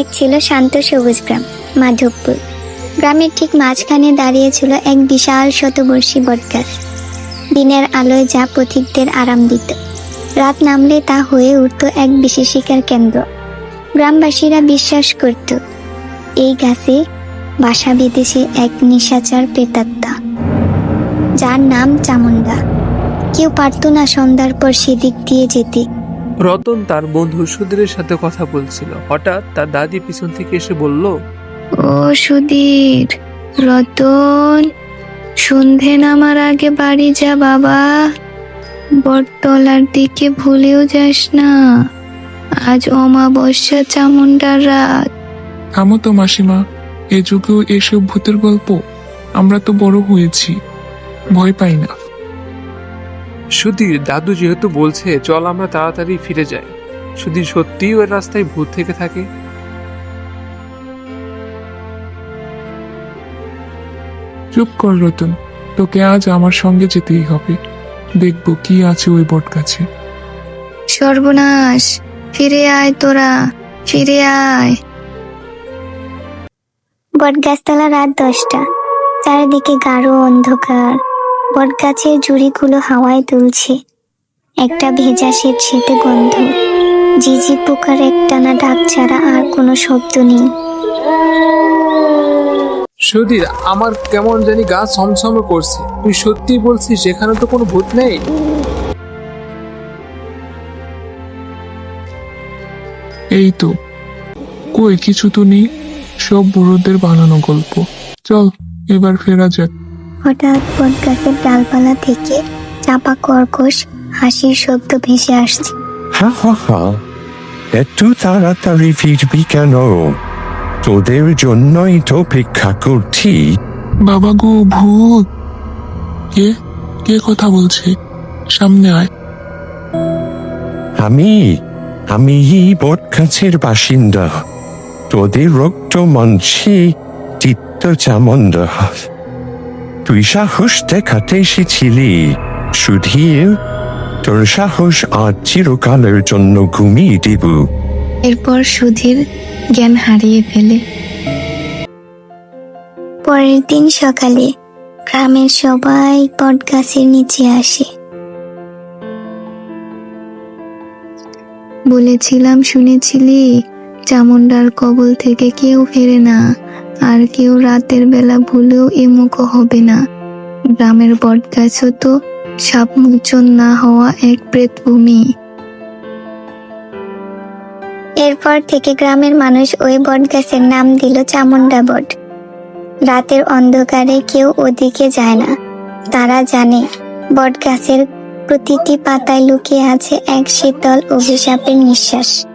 এক ছিল শান্ত সবুজ গ্রাম, মাধবপুর। গ্রামের ঠিক মাঝখানে দাঁড়িয়ে ছিল এক বিশাল শতবর্ষী বটগাছ। দিনের আলোয় যা পথিকদের আরাম দিত। রাত নামলে তা হয়ে উঠত এক বিশেষিকার কেন্দ্র। গ্রামবাসীরা বিশ্বাস করত, এই গাছে বাসা বেঁধেছে এক নিশাচার প্রেতাত্মা, যার নাম চামুন্ডা কেউ পারত না সন্ধ্যার পর সেদিক দিয়ে যেতে। রতন তার বন্ধু সুধীরের সাথে কথা বলছিল। হঠাৎ তার দাদি পিছন থেকে এসে বলল ও সুধীর রতন সন্ধে নামার আগে বাড়ি যা বাবা। বটতলার দিকে ভুলেও যাস না। আজ অমাবস্যা চামুন্ডার রাত। থামো তো মাসিমা এ যুগেও এসব ভূতের গল্প। আমরা তো বড় হয়েছি। ভয় পাই না। সুধীর দাদু যেহেতু বলছে চল আমরা তাড়াতাড়ি ফিরে যাই। সুধীর সত্যিই ওই রাস্তায় ভূত থেকে থাকে? চুপ কর রতন তোকে আজ আমার সঙ্গে যেতেই হবে। দেখব কি আছে ওই বট গাছে সর্বনাশ ফিরে আয় তোরা ফিরে আয়। বটগাছতলা রাত দশটা চারিদিকে গাঢ় অন্ধকার। বটগাছের জুড়িগুলো হাওয়ায় দুলছে। একটা ভেজা সেট সেতে গন্ধ। ঝিঝি পোকার একটানা ডাক ছাড়া আর কোনো শব্দ নেই। সুধীর আমার কেমন জানি গা ছমছম করছে। তুই সত্যি বলছিস সেখানে তো কোনো ভূত নেই? এই তো। কই কিছু তো নেই। সব বুড়োদের বানানো গল্প। চল এবার ফেরা যাক। হঠাৎ বটগাছের ডালপালা থেকে চাপা কর্কশ হাসির শব্দ ভেসে আসছে। হা হা হা। একটু তাড়াতাড়ি ফিরবি কেন? তোদের জন্যই তো অপেক্ষা করছি। বাবা গো ভূত। কে? কে কথা বলছে? সামনে আয়। আমি আমি এই বট গাছের বাসিন্দা। তোদের রক্ত মঞ্চে চিত্ত চামন্দ তুই সাহস দেখাতে এসেছিলি। সুধীর তোর সাহস আজ চিরকালের জন্য ঘুমিয়ে দেব। এরপর সুধীর জ্ঞান হারিয়ে ফেলে। পরের দিন সকালে গ্রামের সবাই বটগাছের নিচে আসে। বলেছিলাম শুনেছিলি চামুন্ডার কবল থেকে কেউ ফেরে না। আর কেউ রাতের বেলা ভুলেও এমুখ হবে না। গ্রামের বটগাছও তো সাপমোচন না হওয়া এক প্রেতভূমি। এরপর থেকে গ্রামের মানুষ ওই বটগাছের নাম দিল চামুন্ডা বট। রাতের অন্ধকারে কেউ ওদিকে যায় না। তারা জানে বটগাছের প্রতিটি পাতায় লুকিয়ে আছে এক শীতল অভিশাপের নিঃশ্বাস।